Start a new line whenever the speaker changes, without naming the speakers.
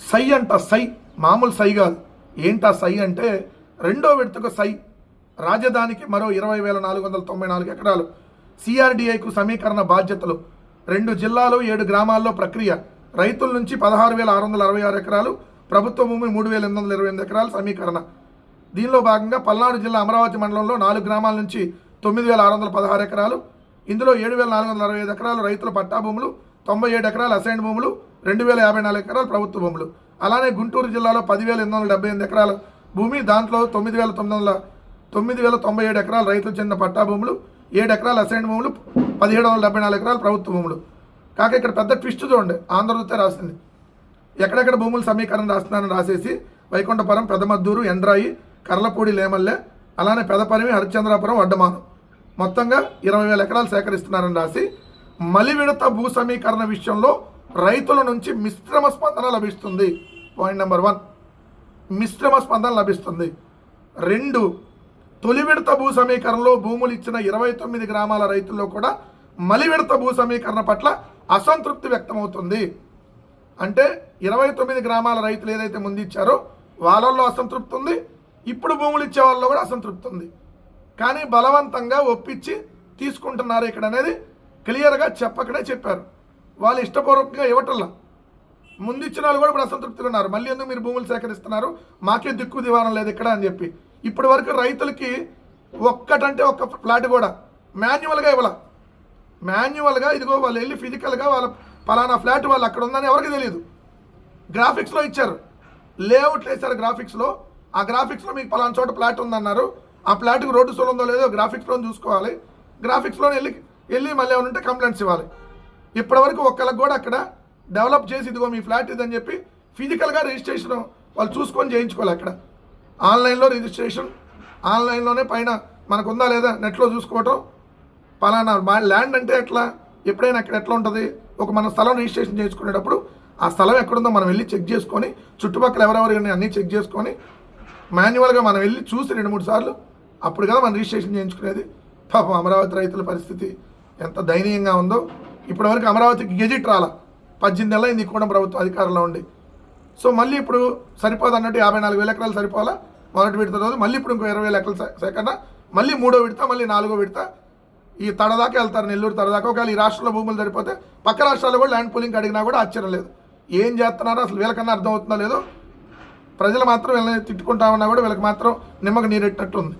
సై అంట సై మామూలు సై కాదు. ఏంటా సై అంటే రెండో విడతకు సై రాజధానికి మరో ఇరవై వేల నాలుగు వందల తొంభై నాలుగు ఎకరాలు సిఆర్డిఐకు సమీకరణ బాధ్యతలు రెండు జిల్లాలు ఏడు గ్రామాల్లో ప్రక్రియ రైతుల నుంచి పదహారు వేల ఆరు వందల అరవై ఆరు ఎకరాలు ప్రభుత్వ భూమి మూడు వేల ఎనిమిది వందల ఇరవై ఎనిమిది ఎకరాలు సమీకరణ. దీనిలో భాగంగా పల్నాడు జిల్లా అమరావతి మండలంలో నాలుగు గ్రామాల నుంచి తొమ్మిది వేల ఆరు వందల పదహారు ఎకరాలు ఇందులో ఏడు వేల నాలుగు వందల అరవై ఐదు ఎకరాలు రైతుల పట్టా భూములు తొంభై ఏడు ఎకరాలు అసైన్ భూములు రెండు వేల యాభై నాలుగు ఎకరాలు ప్రభుత్వ భూములు. అలానే గుంటూరు జిల్లాలో పదివేల ఎనిమిది వందల డెబ్బై ఎనిమిది ఎకరాల భూమి దాంట్లో తొమ్మిది వేల తొమ్మిది వందల తొమ్మిది వేల తొంభై ఏడు ఎకరాలు రైతులు చెందిన పట్టా భూములు ఏడు ఎకరాలు అసైన్ భూములు పదిహేడు వందల డెబ్బై నాలుగు ఎకరాలు ప్రభుత్వ భూములు. కాక ఇక్కడ పెద్ద ట్విస్ట్ చూడండి ఆంధ్రజ్యోతి రాసింది. ఎక్కడెక్కడ భూముల సమీకరణ రాస్తున్నారని రాసేసి వైకుంఠపురం పెదమద్దూరు ఎండ్రాయి కర్లపూడి లేమల్లె అలానే పెదపరిమి హరిశ్చంద్రాపురం వడ్డమానం. మొత్తంగా ఇరవై వేల ఎకరాలు సేకరిస్తున్నారని రాసి మలివిడత భూ సమీకరణ విషయంలో రైతుల నుంచి మిశ్రమ స్పందన లభిస్తుంది. పాయింట్ నెంబర్ వన్ మిశ్రమ స్పందన లభిస్తుంది. రెండు తొలి విడత భూ సమీకరణలో భూములు ఇచ్చిన ఇరవై తొమ్మిది గ్రామాల రైతుల్లో కూడా మలి విడత భూ సమీకరణ పట్ల అసంతృప్తి వ్యక్తమవుతుంది. అంటే ఇరవై తొమ్మిది గ్రామాల రైతులు ఏదైతే ముందు ఇచ్చారో వాళ్ళల్లో అసంతృప్తి ఉంది. ఇప్పుడు భూములు ఇచ్చే వాళ్ళలో కూడా అసంతృప్తి ఉంది. కానీ బలవంతంగా ఒప్పించి తీసుకుంటున్నారు ఇక్కడ అనేది క్లియర్గా చెప్పకనే చెప్పారు. వాళ్ళు ఇష్టపూర్వకంగా ఇవ్వటంలా. ముందు ఇచ్చిన వాళ్ళు కూడా ఇప్పుడు అసంతృప్తిగా ఉన్నారు. మళ్ళీ ఎందుకు మీరు భూములు సేకరిస్తున్నారు? మాకే దిక్కు దివారం లేదు ఇక్కడ అని చెప్పి. ఇప్పటి వరకు రైతులకి ఒక్కటంటే ఒక్క ఫ్లాట్ కూడా మాన్యువల్గా ఇవ్వాల. మాన్యువల్గా ఇదిగో వాళ్ళు వెళ్ళి ఫిజికల్గా వాళ్ళ పలానా ఫ్లాట్ వాళ్ళు అక్కడ ఉందని ఎవరికి తెలియదు. గ్రాఫిక్స్లో ఇచ్చారు. లేఅవుట్లు వేశారు గ్రాఫిక్స్లో. ఆ గ్రాఫిక్స్లో మీకు పలానా చోట ఫ్లాట్ ఉందన్నారు. ఆ ఫ్లాట్కి రోడ్డు సోల్ ఉందో లేదో గ్రాఫిక్స్లో చూసుకోవాలి. గ్రాఫిక్స్లో వెళ్ళి వెళ్ళి మళ్ళీ ఏమైనా ఉంటే కంప్లైంట్స్ ఇవ్వాలి. ఇప్పటివరకు ఒక్కళ్ళకి కూడా అక్కడ డెవలప్ చేసి ఇదిగో మీ ఫ్లాట్ ఇదని చెప్పి ఫిజికల్గా రిజిస్ట్రేషన్ వాళ్ళు చూసుకొని చేయించుకోవాలి అక్కడ. ఆన్లైన్లో రిజిస్ట్రేషన్ ఆన్లైన్లోనే పైన మనకు ఉందా లేదా నెట్లో చూసుకోవటం. పలానా మా ల్యాండ్ అంటే ఎట్లా ఎప్పుడైనా అక్కడ ఎట్లా ఉంటుంది ఒక మన స్థలం రిజిస్ట్రేషన్ చేసుకునేటప్పుడు ఆ స్థలం ఎక్కడుందో మనం వెళ్ళి చెక్ చేసుకొని చుట్టుపక్కల ఎవరెవరు అన్నీ చెక్ చేసుకొని మాన్యువల్గా మనం వెళ్ళి చూసి రెండు మూడు సార్లు అప్పుడు కదా మనం రిజిస్ట్రేషన్ చేయించుకునేది. పాపం అమరావతి రైతుల పరిస్థితి ఎంత దయనీయంగా ఉందో. ఇప్పటివరకు అమరావతికి గెజిట్ రాలా. పద్దెనిమిది నెలలు అయింది కూడా ప్రభుత్వం అధికారంలో ఉండి. సో మళ్ళీ ఇప్పుడు సరిపోదు అన్నట్టు యాభై నాలుగు వేల ఎకరాలు సరిపోవాలా? మొదటి విడత రోజు మళ్ళీ ఇప్పుడు ఇంకో ఇరవై వేల ఎకరాలు సేకరణ మళ్ళీ మూడో విడత మళ్ళీ నాలుగో విడత. ఈ తడదాకా వెళ్తారు నెల్లూరు తడదాకా. ఒకవేళ ఈ రాష్ట్రంలో భూములు సరిపోతే పక్క రాష్ట్రాల్లో కూడా ల్యాండ్ పూలింగ్ అడిగినా కూడా ఆశ్చర్యం లేదు. ఏం చేస్తున్నారో? అసలు వీళ్ళకన్నా అర్థం అవుతుందో లేదో ప్రజలు మాత్రం వీళ్ళని తిట్టుకుంటామన్నా కూడా వీళ్ళకి మాత్రం నిమ్మకు నీరెట్టినట్టు ఉంది.